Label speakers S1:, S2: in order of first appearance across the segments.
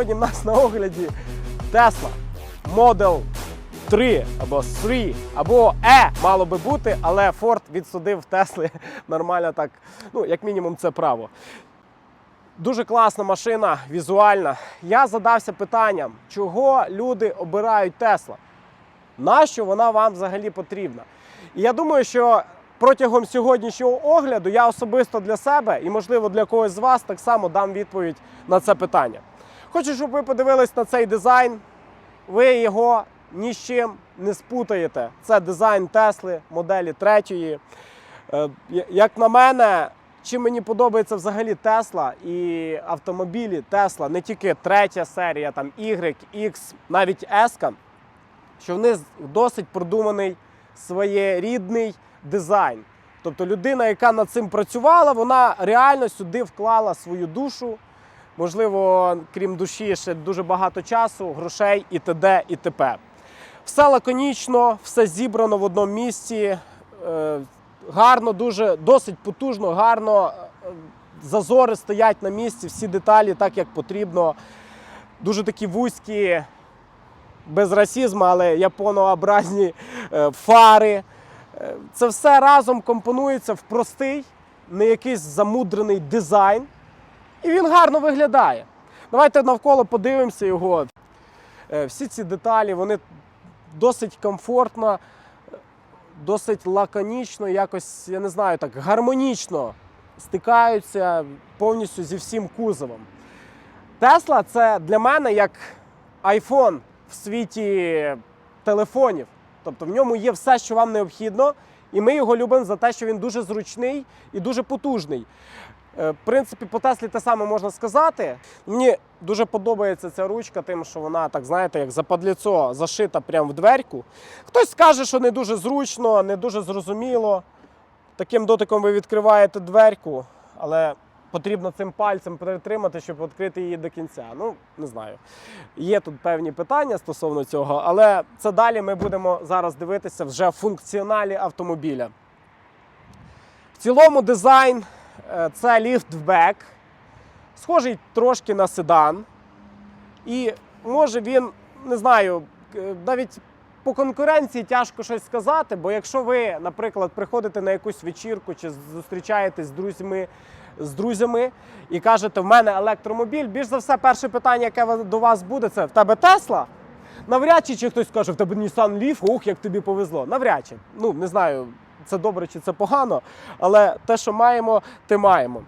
S1: Сьогодні в нас на огляді Tesla Model 3 або 3, або E мало би бути, але Ford відсудив Тесли нормально так, ну, як мінімум, це право. Дуже класна машина, візуальна. Я задався питанням, чого люди обирають Тесла? Нащо вона вам взагалі потрібна? І я думаю, що протягом сьогоднішнього огляду я особисто для себе і, можливо, для когось з вас так само дам відповідь на це питання. Хочу, щоб ви подивились на цей дизайн. Ви його ні з чим не спутаєте. Це дизайн Тесли, моделі третьої. Е, Як на мене, чим мені подобається взагалі Тесла і автомобілі Тесла, не тільки третя серія, там Y, X, навіть S, що в них досить продуманий своєрідний дизайн. Тобто людина, яка над цим працювала, вона реально сюди вклала свою душу. Можливо, крім душі, ще дуже багато часу, грошей і т.д. і т.п. Все лаконічно, все зібрано в одному місці. Е, гарно, дуже, досить потужно, гарно. е, Зазори стоять на місці, всі деталі так, як потрібно. Дуже такі вузькі, без расізму, але японообразні е, фари. Це все разом компонується в простий, не якийсь замудрений дизайн. І він гарно виглядає. Давайте навколо подивимося його. Е, Всі ці деталі, вони досить комфортно, досить лаконічно, якось, я не знаю, так гармонічно стикаються повністю зі всім кузовом. Тесла це для мене як iPhone в світі телефонів. Тобто в ньому є все, що вам необхідно, і ми його любимо за те, що він дуже зручний і дуже потужний. Е, В принципі, по Теслі те саме можна сказати. Мені дуже подобається ця ручка, тим, що вона, так знаєте, як западліцо зашита прямо в дверку. Хтось скаже, що не дуже зручно, не дуже зрозуміло. Таким дотиком ви відкриваєте дверку, але потрібно цим пальцем притримати, щоб відкрити її до кінця. Ну, не знаю. Є тут певні питання стосовно цього, але це далі ми будемо зараз дивитися вже в функціоналі автомобіля. В цілому дизайн це ліфтбек, схожий трошки на седан. І може він, не знаю, е, навіть по конкуренції тяжко щось сказати, бо якщо ви, наприклад, приходите на якусь вечірку чи зустрічаєтесь з друзями, з друзями і кажете, в мене електромобіль, більш за все, перше питання, яке до вас буде, це в тебе Тесла? Навряд чи, чи хтось скаже, в тебе Nissan Leaf, ох, як тобі повезло. Навряд чи. Ну, не знаю, це добре чи це погано, але те, що маємо, те маємо.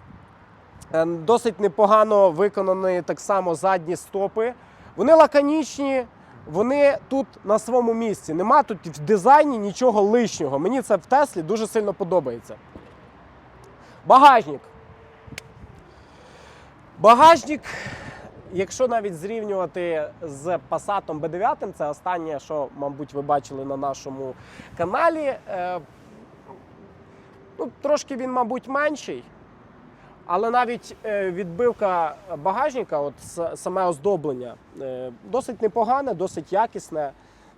S1: Е, Досить непогано виконані так само задні стопи. Вони лаконічні, вони тут на своєму місці. Нема тут в дизайні нічого лишнього. Мені це в Теслі дуже сильно подобається. Багажник. Багажник, якщо навіть зрівнювати з Passat B9, це останнє, що, мабуть, ви бачили на нашому каналі. Ну, трошки він, мабуть, менший. Але навіть е, відбивка багажника, от саме оздоблення, е, досить непогане, досить якісне.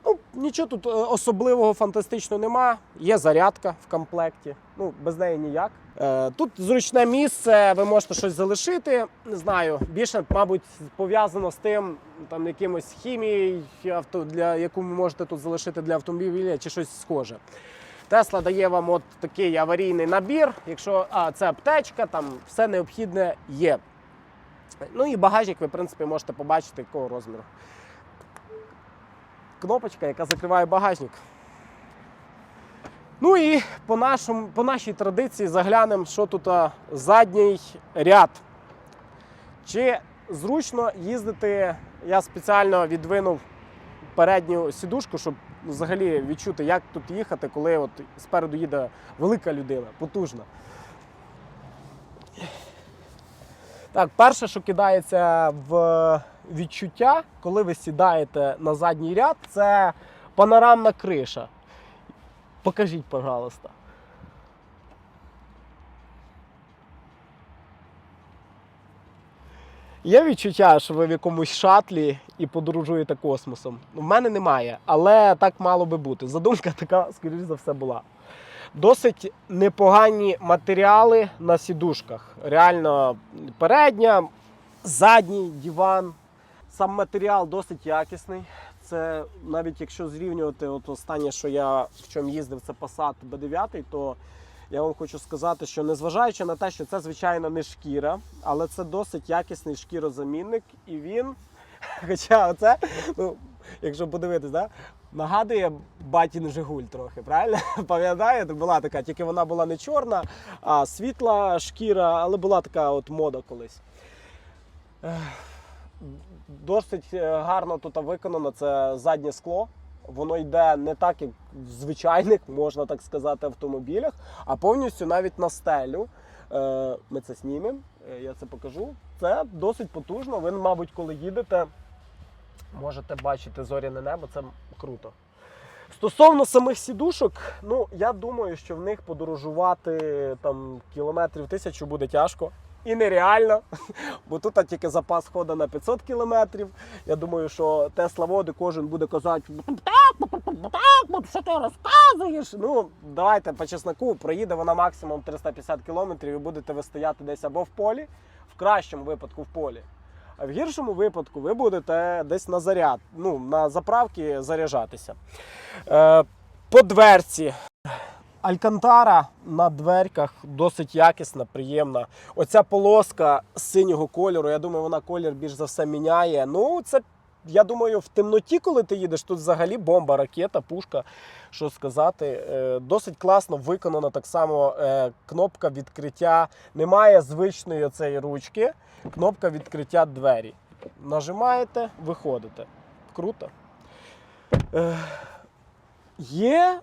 S1: Ну, нічого тут е, особливого фантастичного нема. Є зарядка в комплекті. Ну, без неї ніяк. Тут зручне місце, ви можете щось залишити. Не знаю, більше, мабуть, пов'язано з тим, там якимось хімією, для яку ви можете тут залишити для автомобіля чи щось схоже. Тесла дає вам от такий аварійний набір. Якщо а, це аптечка, там все необхідне є. Ну і багажник ви, в принципі, можете побачити, якого розміру. Кнопочка, яка закриває багажник. Ну і по, нашому, по нашій традиції заглянемо, що тут а, задній ряд. Чи зручно їздити? Я спеціально відвинув передню сідушку, щоб взагалі відчути, як тут їхати, коли от спереду їде велика людина, потужна. Так, перше, що кидається в відчуття, коли ви сідаєте на задній ряд, це панорамна криша. Покажіть, пожалуйста. Є відчуття, що ви в якомусь шатлі і подорожуєте космосом. У мене немає, але так мало би бути. Задумка така, скоріш за все, була. Досить непогані матеріали на сідушках. Реально передня, задній диван. Сам матеріал досить якісний. Це навіть якщо зрівнювати, от останнє, що я в чому їздив, це Passat B9, то я вам хочу сказати, що незважаючи на те, що це звичайно не шкіра, але це досить якісний шкірозамінник, і він, хоча оце, ну, якщо подивитись, да, нагадує батін Жигуль трохи, правильно? Пам'ятаєте, була така, тільки вона була не чорна, а світла шкіра, але була така от мода колись. Досить е, гарно тут виконано це заднє скло. Воно йде не так, як в звичайних, можна так сказати, автомобілях, а повністю навіть на стелю. Е, Ми це знімемо, е, я це покажу. Це досить потужно. Ви, мабуть, коли їдете, можете бачити зоряне небо, це круто. Стосовно самих сідушок, ну я думаю, що в них подорожувати там кілометрів тисячу буде тяжко. І нереально, бо тут тільки запас ходу на 500 кілометрів. Я думаю, що Тесла води кожен буде казати, так, так, що ти розказуєш? Ну, давайте по чесноку, проїде вона максимум 350 кілометрів і будете ви стояти десь або в полі, в кращому випадку в полі. А в гіршому випадку ви будете десь на заряд, ну, на заправки заряджатися. Е, по дверці. Алькантара на дверках досить якісна, приємна. Оця полоска синього кольору, я думаю, вона колір більш за все міняє. Ну, це, я думаю, в темноті, коли ти їдеш, тут взагалі бомба, ракета, пушка. Що сказати, Е, досить класно виконана так само е, кнопка відкриття. Немає звичної цієї ручки. Кнопка відкриття двері. Нажимаєте, виходите. Круто. Е, Є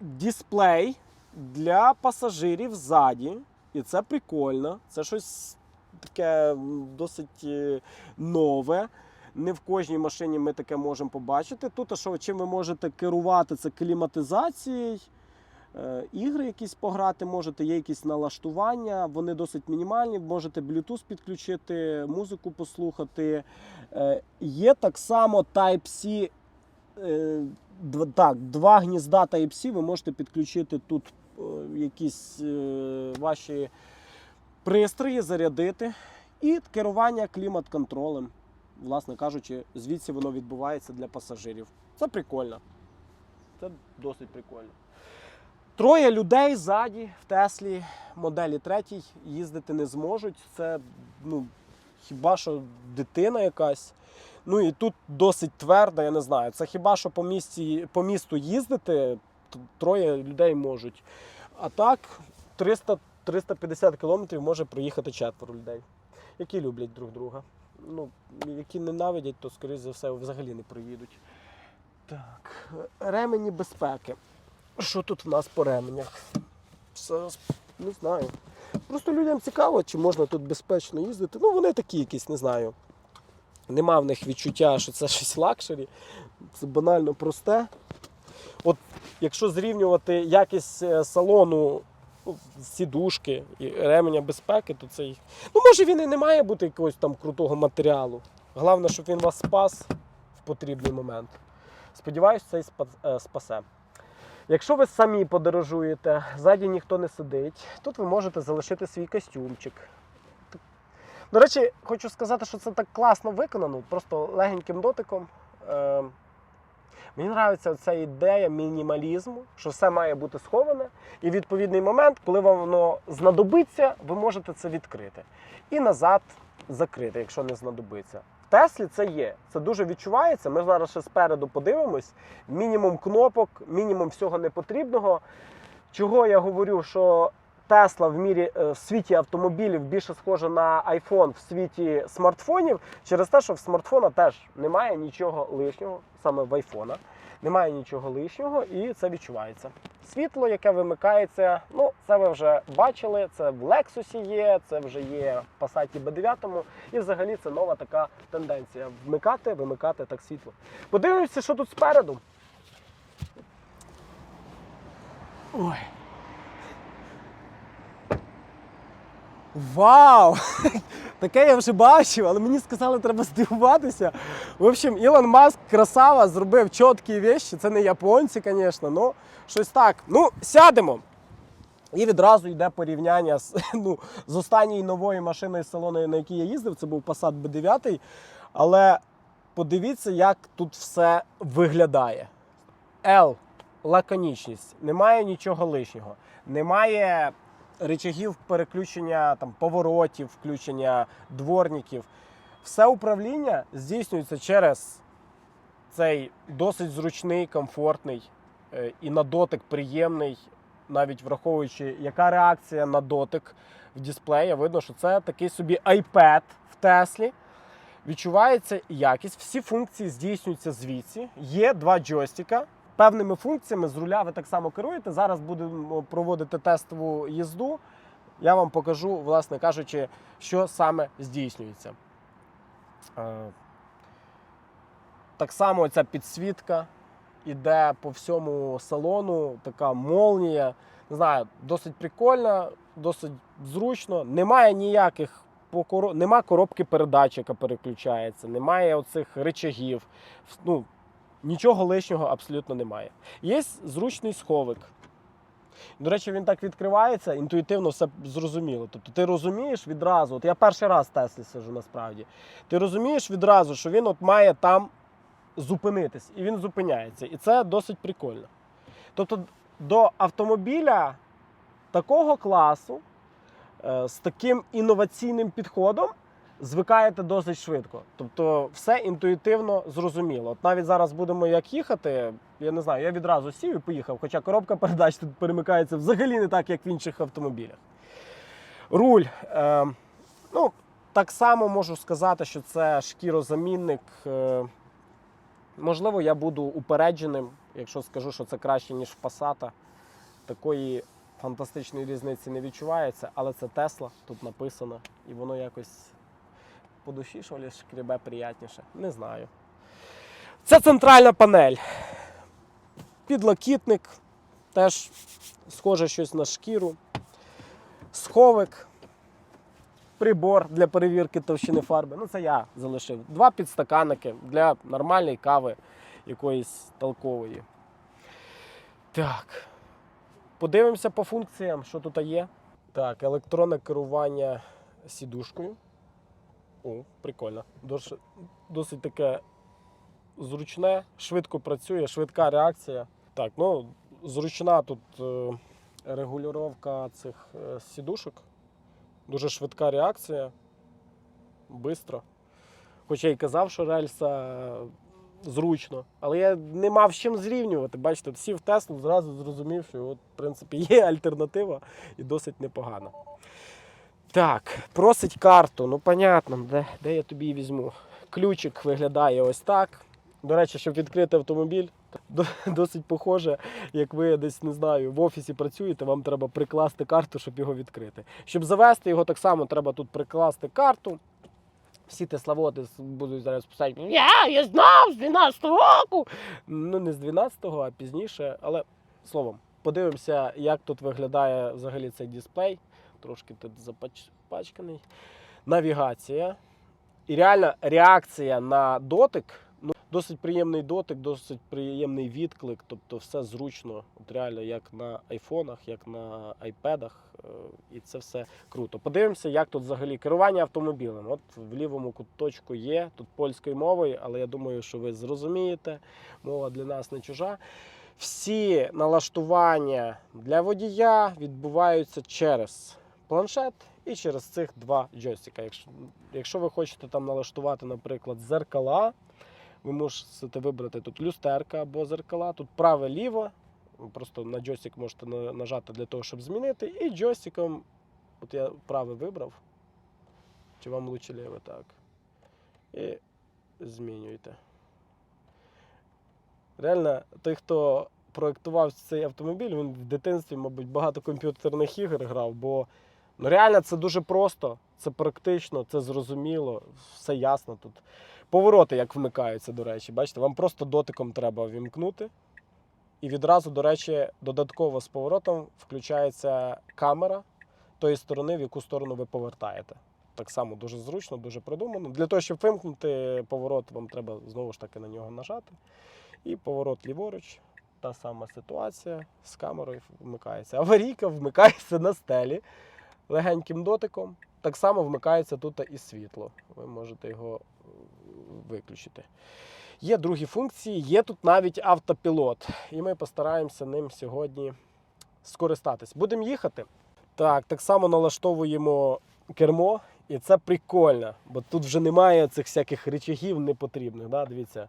S1: дисплей для пасажирів ззаді. І це прикольно. Це щось таке досить нове. Не в кожній машині ми таке можемо побачити. Тут, що чим ви можете керувати, це кліматизацією. Е, Ігри якісь пограти можете, є якісь налаштування, вони досить мінімальні. Можете Bluetooth підключити, музику послухати. Е, Є так само Type-C. е, Так, два гнізда Type-C ви можете підключити тут якісь ваші пристрої, зарядити. І керування клімат-контролем. Власне кажучи, звідси воно відбувається для пасажирів. Це прикольно. Це досить прикольно. Троє людей ззаді в Теслі моделі третій їздити не зможуть. Це ну, хіба що дитина якась. Ну і тут досить твердо, я не знаю. Це хіба що по, місті, по місту їздити, троє людей можуть. А так 300, 350 кілометрів може проїхати четверо людей, які люблять друг друга. Ну, які ненавидять, то, скоріш за все, взагалі не проїдуть. Так, ремені безпеки. Що тут в нас по ременях? Все, не знаю. Просто людям цікаво, чи можна тут безпечно їздити. Ну, вони такі якісь, не знаю. Нема в них відчуття, що це щось лакшері. Це банально просте. От якщо зрівнювати якість е, салону, ну, сідушки і ременя безпеки, то цей. Ну, може він і не має бути якогось там крутого матеріалу. Головне, щоб він вас спас в потрібний момент. Сподіваюсь, спа- е, спасе. Якщо ви самі подорожуєте, ззаді ніхто не сидить, тут ви можете залишити свій костюмчик. До речі, хочу сказати, що це так класно виконано, просто легеньким дотиком. Мені подобається ця ідея мінімалізму, що все має бути сховане, і відповідний момент, коли вам воно знадобиться, ви можете це відкрити. І назад закрити, якщо не знадобиться. В Теслі це є. Це дуже відчувається. Ми зараз ще спереду подивимось. Мінімум кнопок, мінімум всього непотрібного. Чого я говорю, що Тесла в мірі е, в світі автомобілів більше схожа на iPhone в світі смартфонів, через те, що в смартфона теж немає нічого лишнього, саме в айфона. Немає нічого лишнього і це відчувається. Світло, яке вимикається, ну це ви вже бачили. Це в Lexus є, це вже є в Passat B9. І взагалі це нова така тенденція: вмикати, вимикати так світло. Подивимося, що тут спереду. Ой. Вау! Таке я вже бачив, але мені сказали, треба здивуватися. В общем, Ілон Маск красава, зробив чіткі речі. Це не японці, звісно, але щось так. Ну, сядемо. І відразу йде порівняння з, ну, з останньою новою машиною з салону, на якій я їздив. Це був Passat B9. Але подивіться, як тут все виглядає. L лаконічність. Немає нічого лишнього. Немає речагів переключення там, поворотів, включення дворників. Все управління здійснюється через цей досить зручний, комфортний е, і на дотик приємний, навіть враховуючи, яка реакція на дотик в дисплеї. Видно, що це такий собі iPad в Теслі. Відчувається якість, всі функції здійснюються звідси. Є два джойстика. Певними функціями з руля ви так само керуєте. Зараз будемо проводити тестову їзду. Я вам покажу, власне кажучи, що саме здійснюється. Е, Так само ця підсвітка іде по всьому салону, така молнія. Не знаю, досить прикольно, досить зручно. Немає ніяких нема коробки передач, яка переключається, немає оцих речагів. Ну, нічого лишнього абсолютно немає. Є зручний сховик. До речі, він так відкривається, інтуїтивно все зрозуміло. Тобто ти розумієш відразу, от я перший раз в Теслі сижу насправді. Ти розумієш відразу, що він от має там зупинитись, і він зупиняється. І це досить прикольно. Тобто до автомобіля такого класу е, з таким інноваційним підходом звикаєте досить швидко. Тобто все інтуїтивно зрозуміло. От навіть зараз будемо як їхати, я не знаю, я відразу сів і поїхав, хоча коробка передач тут перемикається взагалі не так, як в інших автомобілях. Руль. Е, ну, так само можу сказати, що це шкірозамінник. Е, можливо, я буду упередженим, якщо скажу, що це краще, ніж в Passat. Такої фантастичної різниці не відчувається, але це Тесла, тут написано, і воно якось по душі, що ли, шкребе приятніше. Не знаю. Це центральна панель. Підлокітник, теж схоже щось на шкіру. Сховик, прибор для перевірки товщини фарби. Ну, це я залишив. Два підстаканники для нормальної кави якоїсь толкової. Так. Подивимося по функціям, що тут є. Так, електронне керування сідушкою. О, прикольно. Досить, досить таке зручне, швидко працює, швидка реакція. Так, ну, зручна тут е, регулювання цих е, сідушок. Дуже швидка реакція. Бистро. Хоча й казав, що рельса зручно. Але я не мав з чим зрівнювати. Бачите, сів Теслу, зразу зрозумів, що от, в принципі, є альтернатива і досить непогана. Так, просить карту. Ну, понятно, де, де я тобі її візьму. Ключик виглядає ось так. До речі, щоб відкрити автомобіль, досить похоже, як ви десь не знаю, в офісі працюєте, вам треба прикласти карту, щоб його відкрити. Щоб завести його, так само треба тут прикласти карту. Всі тесловоди с- будуть зараз писати, я, я знав з 12-го року. Ну, не з 12-го, а пізніше. Але словом, подивимося, як тут виглядає взагалі цей дисплей. Трошки тут запачканий. Навігація. І реально реакція на дотик. Ну, досить приємний дотик, досить приємний відклик. Тобто все зручно, от реально, як на айфонах, як на айпедах. е, І це все круто. Подивимося, як тут взагалі керування автомобілем. От в лівому куточку є, тут польською мовою, але я думаю, що ви зрозумієте. Мова для нас не чужа. Всі налаштування для водія відбуваються через планшет і через цих два джойстика. Якщо, якщо ви хочете там налаштувати, наприклад, зеркала, ви можете вибрати тут люстерка або зеркала, тут праве-ліво. Просто на джойстик можете нажати для того, щоб змінити. І джойстиком, от я праве вибрав. Чи вам лучше ліве, так. І змінюєте. Реально, той, хто проєктував цей автомобіль, він в дитинстві, мабуть, багато комп'ютерних ігор грав, бо ну, реально це дуже просто, це практично, це зрозуміло, все ясно тут. Повороти як вмикаються, до речі, бачите, вам просто дотиком треба вімкнути. І відразу, до речі, додатково з поворотом включається камера тої сторони, в яку сторону ви повертаєте. Так само дуже зручно, дуже продумано. Для того, щоб вимкнути поворот, вам треба знову ж таки на нього нажати. І поворот ліворуч. Та сама ситуація з камерою вмикається. Аварійка вмикається на стелі легеньким дотиком. Так само вмикається тут і світло. Ви можете його виключити. Є другі функції, є тут навіть автопілот. І ми постараємося ним сьогодні скористатись. Будемо їхати. Так, так само налаштовуємо кермо, і це прикольно, бо тут вже немає цих всяких рычагів непотрібних. Да? Дивіться,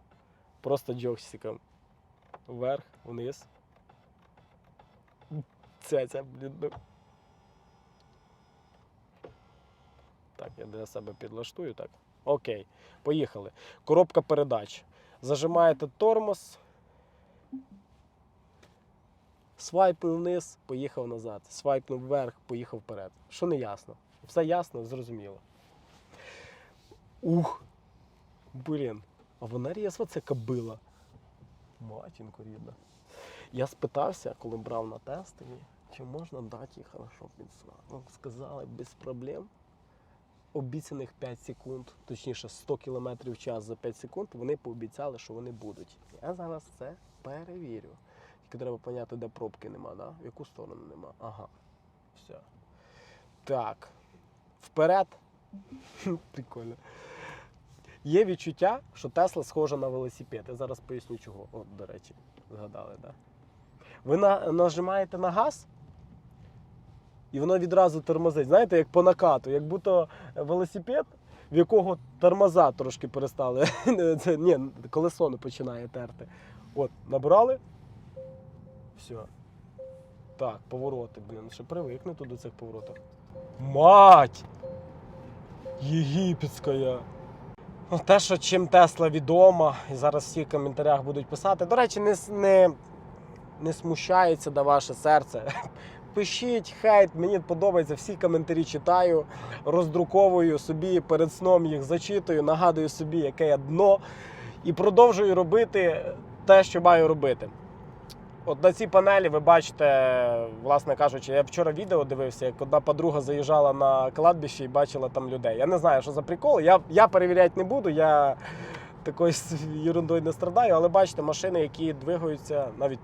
S1: просто джойстиком. Вверх, вниз. Ця, ця, блін. ну. Так, я для себе підлаштую, так. Окей, поїхали. Коробка передач. Зажимаєте тормоз. Свайпнув вниз, поїхав назад. Свайпнув вверх, поїхав вперед. Що не ясно? Все ясно, зрозуміло. Ух! Блін, а вона різва це кобила. Матінко рідна. Я спитався, коли брав на тестові, чи можна дати їй хорошо підсла. Ну, сказали, без проблем. Обіцяних 5 секунд, точніше 100 км в час за 5 секунд, вони пообіцяли, що вони будуть. Я зараз це перевірю. Тільки треба поняти, де пробки нема, да? в яку сторону нема. Ага. Все. Так. Вперед. Прикольно. Є відчуття, що Тесла схожа на велосипед. Я зараз поясню чого. От, до речі, згадали, так? Да? Ви на, нажимаєте на газ, і воно відразу тормозить. Знаєте, як по накату, як будто велосипед, в якого тормоза трошки перестали. Це, ні, колесо не починає терти. От, набрали. Все. Так, повороти, блін, ще привикну тут до цих поворотів. Мать! Єгипетська. Ну, те, що чим Тесла відома, і зараз всі в коментарях будуть писати. До речі, не, не, не смущається да ваше серце. Пишіть, хейт, мені подобається, всі коментарі читаю, роздруковую собі перед сном їх зачитую, нагадую собі, яке я дно, і продовжую робити те, що маю робити. От на цій панелі ви бачите, власне кажучи, я вчора відео дивився, як одна подруга заїжджала на кладбище і бачила там людей. Я не знаю, що за прикол. Я, я перевіряти не буду, я такою ерундою не страдаю, але бачите, машини, які двигаються, навіть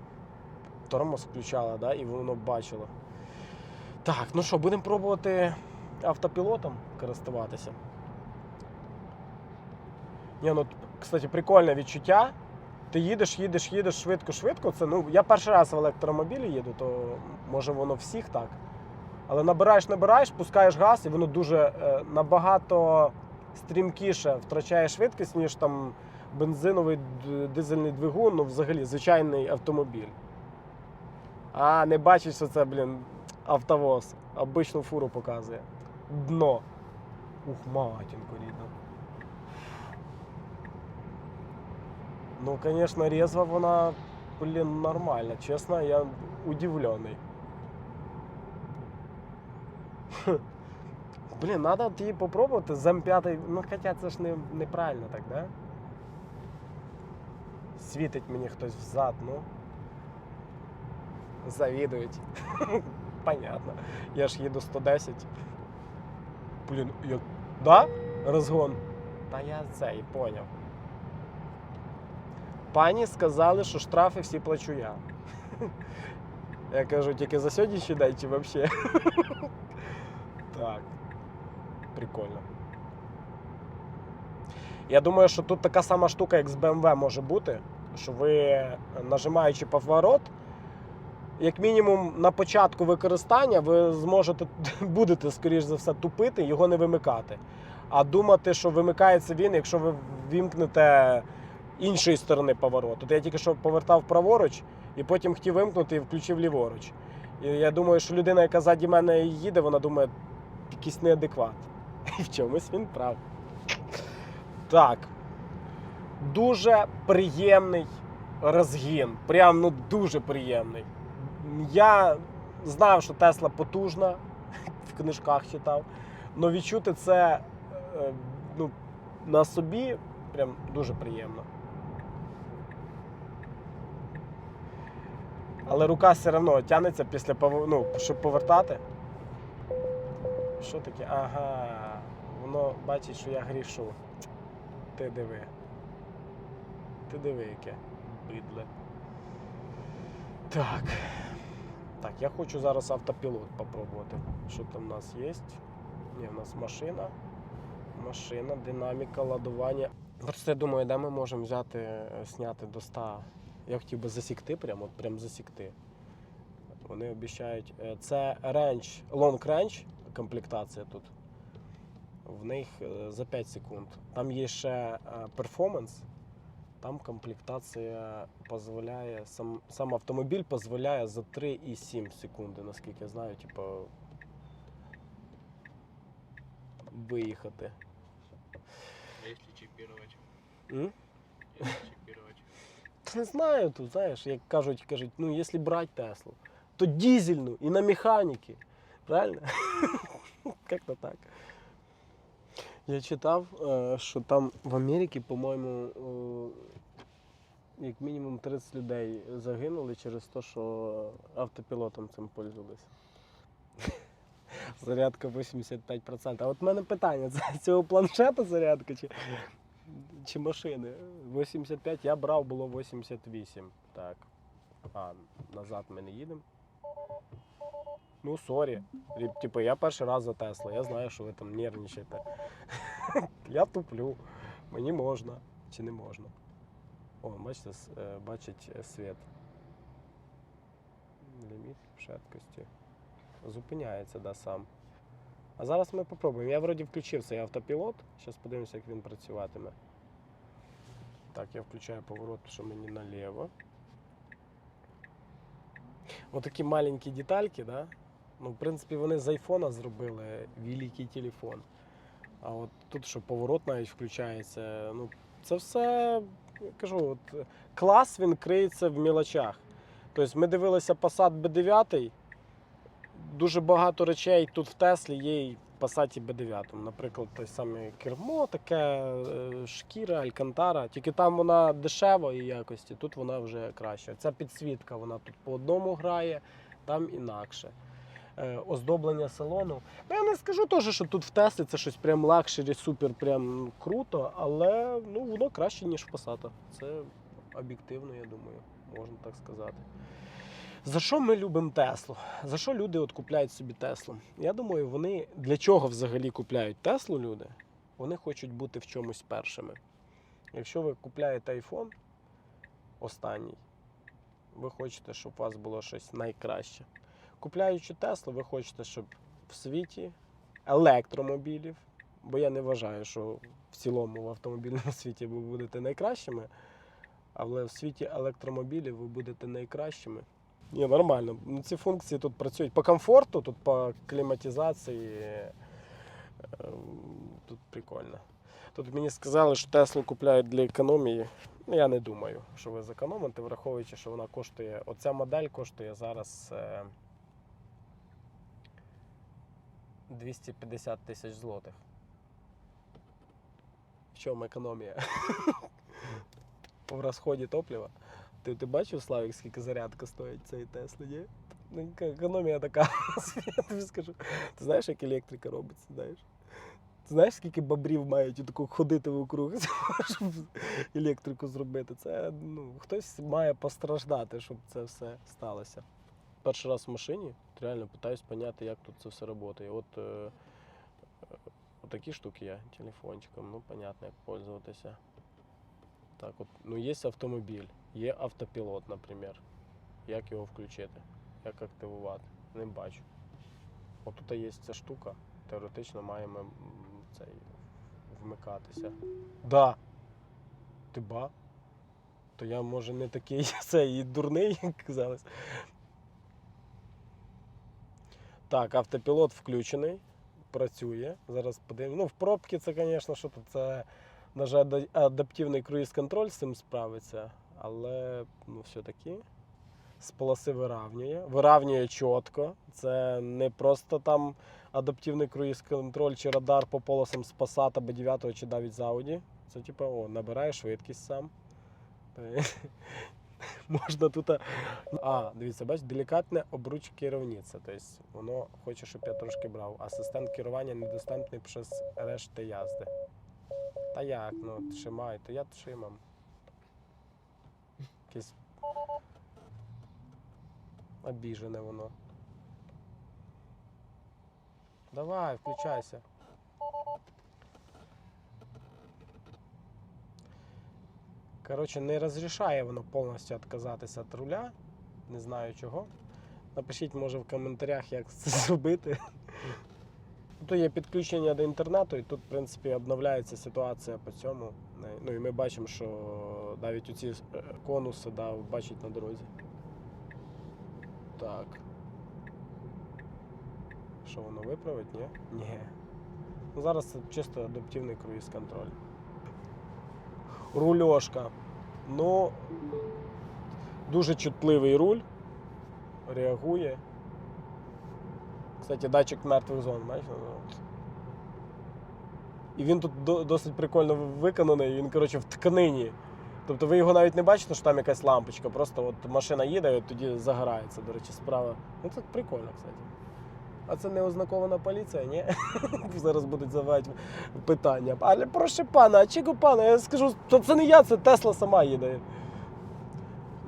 S1: тормоз включала, да, і воно бачило. Так, ну що, будемо пробувати автопілотом користуватися. Ні, ну, кстати, прикольне відчуття. Ти їдеш, їдеш, їдеш швидко, швидко. Це ну я перший раз в електромобілі їду, то може воно всіх так. Але набираєш, набираєш, пускаєш газ, і воно дуже е, набагато стрімкіше втрачає швидкість, ніж там бензиновий дизельний двигун, ну взагалі звичайний автомобіль. А, не бачиш, що це, блін, автовоз. Обичну фуру показує. Дно. Ух, матінко рідна. Ну, конечно, резво вона, блін, нормальна. Чесно, я удивлений. Блін, от її попробувати з М5. Ну, хоча це ж не, неправильно так, да? Світить мені хтось взад, ну. Завідують. Понятно. Я ж їду 110. Блін, як. Да? Розгон. Та я це і поняв. Пані сказали, що штрафи всі плачу я. Я кажу, тільки за сьогоднішній день чи взагалі? Так. Прикольно. Я думаю, що тут така сама штука, як з BMW може бути, що ви, нажимаючи поворот, як мінімум на початку використання ви зможете будете, скоріш за все, тупити, його не вимикати. А думати, що вимикається він, якщо ви вімкнете іншої сторони повороту. От я тільки що повертав праворуч і потім хотів вимкнути і включив ліворуч. І я думаю, що людина, яка ззаді мене їде, вона думає, якийсь неадекват. І в чомусь він прав. Так. Дуже приємний розгін. Прям ну дуже приємний. Я знав, що Тесла потужна, в книжках читав. але відчути це е, ну, на собі прям дуже приємно. Але рука все одно тягнеться після ну, щоб повертати. Що таке? Ага. Воно бачить, що я грішу. Ти диви. Ти диви, яке бидле. Так. Так, я хочу зараз автопілот попробувати. Що там у нас є? Ні, у нас машина. Машина, динаміка, ладування. Просто я думаю, де ми можемо взяти, е, зняти до 100. Я хотів би засікти, прямо, прям засікти. Вони обіцяють. е, Це range, long range комплектація тут. В них е, за 5 секунд. Там є ще е, performance. Там комплектація дозволяє, сам, сам автомобіль дозволяє за 3,7 секунди, наскільки я знаю, типу, виїхати.
S2: А если чипировать?
S1: М?
S2: Если чипировать.
S1: Та Не знаю, тут, знаєш, як кажуть, кажуть, ну якщо брати Теслу, то дізельну і на механіки. Правильно? Як-то так. Я читав, е, що там в Америці, по-моєму, е, як мінімум 30 людей загинули через те, що автопілотом цим пользувалися. Зарядка 85%. А от в мене питання: це цього планшета зарядка чи, чи машини? 85 я брав, було 88. Так. А, назад ми не їдемо. Ну, сорі. Рі- Типу, я перший раз за Тесла, я знаю, що ви там нервничаєте. я туплю. Мені можна чи не можна. О, бачите, с- е, бачить е, світ. Ліміт швидкості. Зупиняється, да, сам. А зараз ми попробуємо. Я вроді включив цей автопілот. Зараз подивимося, як він працюватиме. Так, я включаю поворот, що мені наліво. Отакі маленькі детальки, да? Ну, в принципі, вони з айфона зробили великий телефон. А от тут, що поворот навіть включається, ну, це все, я кажу, от, клас він криється в мілочах. Тобто ми дивилися Passat B9, дуже багато речей тут в Теслі є і в Passat B9. Наприклад, той самий кермо, таке е, шкіра, алькантара. Тільки там вона дешевої якості, тут вона вже краща. Ця підсвітка, вона тут по одному грає, там інакше. Е, Оздоблення салону. Ну, я не скажу теж, що тут в Теслі це щось прям лакшері, супер, прям круто, але ну, воно краще, ніж в Passat. Це об'єктивно, я думаю, можна так сказати. За що ми любимо Теслу? За що люди от купляють собі Теслу? Я думаю, вони для чого взагалі купляють Теслу люди? Вони хочуть бути в чомусь першими. Якщо ви купляєте iPhone останній, ви хочете, щоб у вас було щось найкраще. Купляючи Теслу, ви хочете, щоб в світі електромобілів, бо я не вважаю, що в цілому в автомобільному світі ви будете найкращими, але в світі електромобілів ви будете найкращими. Ні, нормально. Ну, Ці функції тут працюють по комфорту, тут по кліматизації. е, Тут прикольно. Тут мені сказали, що Теслу купляють для економії. Ну, я не думаю, що ви зекономите, враховуючи, що вона коштує. Оця модель коштує зараз е, 250 тисяч злотих. В чому економія? В розході топлива. Ти, ти бачив, Славік, скільки зарядка стоїть цієї Тесли, ні? Ну, економія така, я тобі скажу. Ти знаєш, як електрика робиться, знаєш? Ти знаєш, скільки бобрів мають таку ходити вокруг, щоб електрику зробити? Це ну, хтось має постраждати, щоб це все сталося. Перший раз в машині реально питаюсь поняти, як тут це все працює. От е, е, такі штуки є телефончиком, ну, понятно, як пользуватися. Так, от, ну є автомобіль, є автопілот, наприклад. Як його включити? Як активувати? Не бачу. От тут є ця штука, теоретично маємо цей вмикатися. Да. Ти ба? То я може не такий цей і дурний, як казалось. Так, автопілот включений, працює. Зараз подивимось. Ну, в пробці це, звісно, що тут це навіть адаптивний круїз-контроль з цим справиться, але ну, все-таки з полоси виравнює. Виравнює чітко. Це не просто там адаптивний круїз-контроль чи радар по полосам з Passat або 9 чи навіть з Audi. Це типу, о, набирає швидкість сам. Можна тут. а- дивіться, бач, делікатне обруч керівниця. Тобто воно хоче, щоб я трошки брав. Асистент керування недоступний час решти язди. Та як, ну, тримай, то я тримам. Якесь обіжене воно. Давай, включайся. Коротше, не розрішає воно повністю відказатися від руля. Не знаю чого. Напишіть, може, в коментарях, як це зробити. Тут є підключення до інтернету, і тут, в принципі, обновляється ситуація по цьому. Ну і ми бачимо, що навіть оці е, конуси да, бачать на дорозі. Так. Що воно виправить, ні? Ні. Ну, зараз це чисто адаптивний круїз контроль. Рульошка. Ну, дуже чутливий руль. Реагує. Кстати, датчик мертвих зон, бачиш? Ну, І він тут досить прикольно виконаний, він, коротше, в тканині. Тобто ви його навіть не бачите, що там якась лампочка, просто от машина їде і тоді загорається, до речі, справа. Ну це прикольно, кстати. А це не ознакована поліція, ні? Зараз будуть задавати питання. Але прошу пана, а чого пана? Я скажу, то це не я, це Тесла сама їде.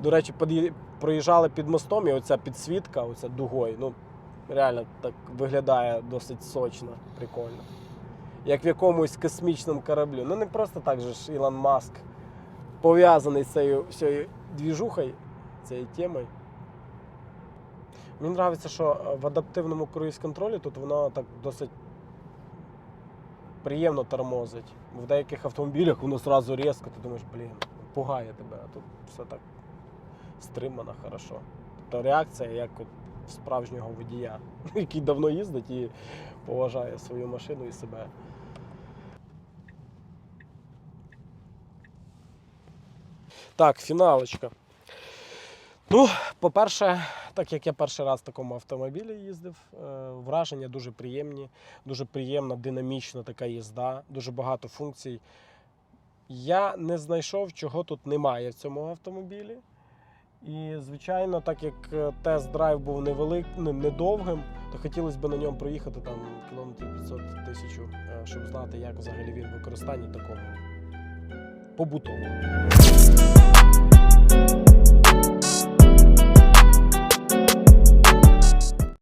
S1: До речі, під'ї- проїжджали під мостом, і оця підсвітка, оця дугою, ну, реально так виглядає досить сочно, прикольно. Як в якомусь космічному кораблі. Ну не просто так же ж Ілон Маск пов'язаний з цією всією двіжухою, цією темою. Мені подобається, що е, в адаптивному круїз-контролі тут воно так досить приємно тормозить. В деяких автомобілях воно одразу різко, ти думаєш, блін, пугає тебе, а тут все так стримано, хорошо. Тобто реакція як от справжнього водія, який давно їздить і поважає свою машину і себе. Так, фіналочка. Ну, по-перше, так як я перший раз в такому автомобілі їздив, е, враження дуже приємні, дуже приємна, динамічна така їзда, дуже багато функцій. Я не знайшов, чого тут немає в цьому автомобілі. І, звичайно, так як е, тест-драйв був невелик, недовгим, то хотілося б на ньому проїхати там кілометрів 500 тисячу, е, щоб знати, як взагалі він в використанні такому побутовому.